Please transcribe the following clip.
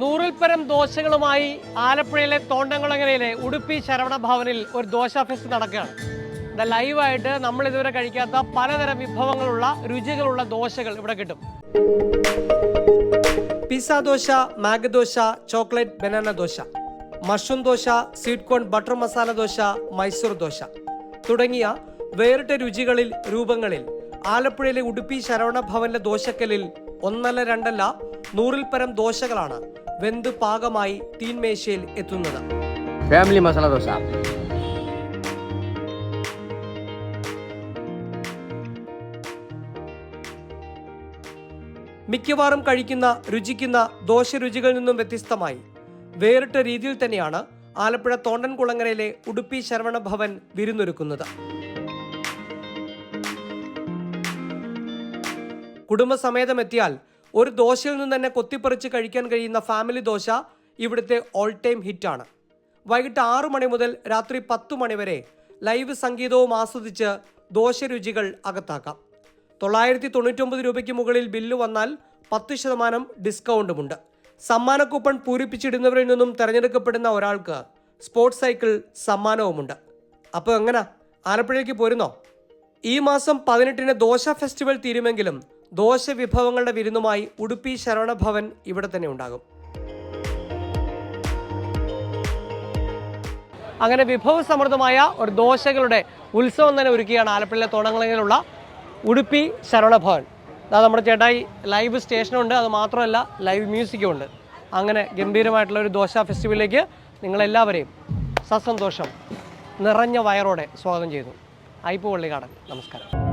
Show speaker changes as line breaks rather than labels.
നൂറിൽ ദോശകളുമായി ആലപ്പുഴയിലെ തോണ്ടംകുളങ്ങരയിലെ ഉടുപ്പി ശരവണ ഭവനിൽ ഒരു ദോശ ഫെസ്റ്റ് നടക്കുകയാണ്. ഇത് ലൈവായിട്ട് നമ്മൾ ഇതുവരെ കഴിക്കാത്ത പലതരം വിഭവങ്ങളുള്ള രുചികളുള്ള ദോശകൾ ഇവിടെ കിട്ടും. Pizza dosa മാഗ് dosa chocolate banana dosa mushroom dosa sweet corn butter masala dosa Mysore dosa തുടങ്ങിയ വേറിട്ട രുചികളിൽ രൂപങ്ങളിൽ ആലപ്പുഴയിലെ ഉടുപ്പി ശരവണ ഭവനിലെ ദോശക്കലിൽ ഒന്നല്ല രണ്ടല്ല നൂറിൽ പരം ദോശകളാണ് വെന്ത് പാകമായി തീൻമേശയിൽ എത്തുന്നത്.
ഫാമിലി മസാല ദോശ
മിക്കവാറും കഴിക്കുന്ന രുചിക്കുന്ന ദോശ രുചികളിൽ നിന്നും വ്യത്യസ്തമായി. വേറിട്ട രീതിയിൽ തന്നെയാണ് ആലപ്പുഴ തോണ്ടൻകുളങ്ങരയിലെ ഉടുപ്പി ശരവണ ഭവൻ വിരുന്നൊരുക്കുന്നത്. കുടുംബസമേതമെത്തിയാൽ ഒരു ദോശയിൽ നിന്ന് തന്നെ കൊത്തിപ്പറിച്ച് കഴിക്കാൻ കഴിയുന്ന ഫാമിലി ദോശ ഇവിടുത്തെ ഓൾ ടൈം ഹിറ്റാണ് വൈകിട്ട് ആറു മണി മുതൽ രാത്രി പത്ത് മണി വരെ ലൈവ് സംഗീതവും ആസ്വദിച്ച് ദോശ രുചികൾ അകത്താക്കാം. തൊള്ളായിരത്തി തൊണ്ണൂറ്റൊമ്പത് രൂപയ്ക്ക് മുകളിൽ ബില്ല് വന്നാൽ പത്ത് ശതമാനം ഡിസ്കൗണ്ടുമുണ്ട് സമ്മാന കൂപ്പൺ പൂരിപ്പിച്ചിടുന്നവരിൽ നിന്നും തിരഞ്ഞെടുക്കപ്പെടുന്ന ഒരാൾക്ക് സ്പോർട്സ് സൈക്കിൾ സമ്മാനവുമുണ്ട്. അപ്പോൾ എങ്ങനെ? ആലപ്പുഴയ്ക്ക് പോരുന്നോ? ഈ മാസം പതിനെട്ടിന് ദോശ ഫെസ്റ്റിവൽ തീരുമെങ്കിലും ദോശ വിഭവങ്ങളുടെ വിരുന്നുമായി ഉടുപ്പി ശരവണഭവൻ ഇവിടെ തന്നെ ഉണ്ടാകും. അങ്ങനെ വിഭവ സമൃദ്ധമായ ഒരു ദോശകളുടെ ഉത്സവം തന്നെ ഒരുക്കിയാണ് ആലപ്പുഴയിലെ തോണങ്ങളയിലുള്ള ഉടുപ്പി ശരവണഭവൻ അതാ നമ്മുടെ ചേട്ടായി ലൈവ് സ്റ്റേഷനുണ്ട്. അത് മാത്രമല്ല ലൈവ് മ്യൂസിക്കും ഉണ്ട്. അങ്ങനെ ഗംഭീരമായിട്ടുള്ള ഒരു ദോശ ഫെസ്റ്റിവലിലേക്ക് നിങ്ങളെല്ലാവരെയും സസന്തോഷം നിറഞ്ഞ വയറോടെ സ്വാഗതം ചെയ്യുന്നു. ഐപ്പ് പള്ളിക്കാടൻ നമസ്കാരം.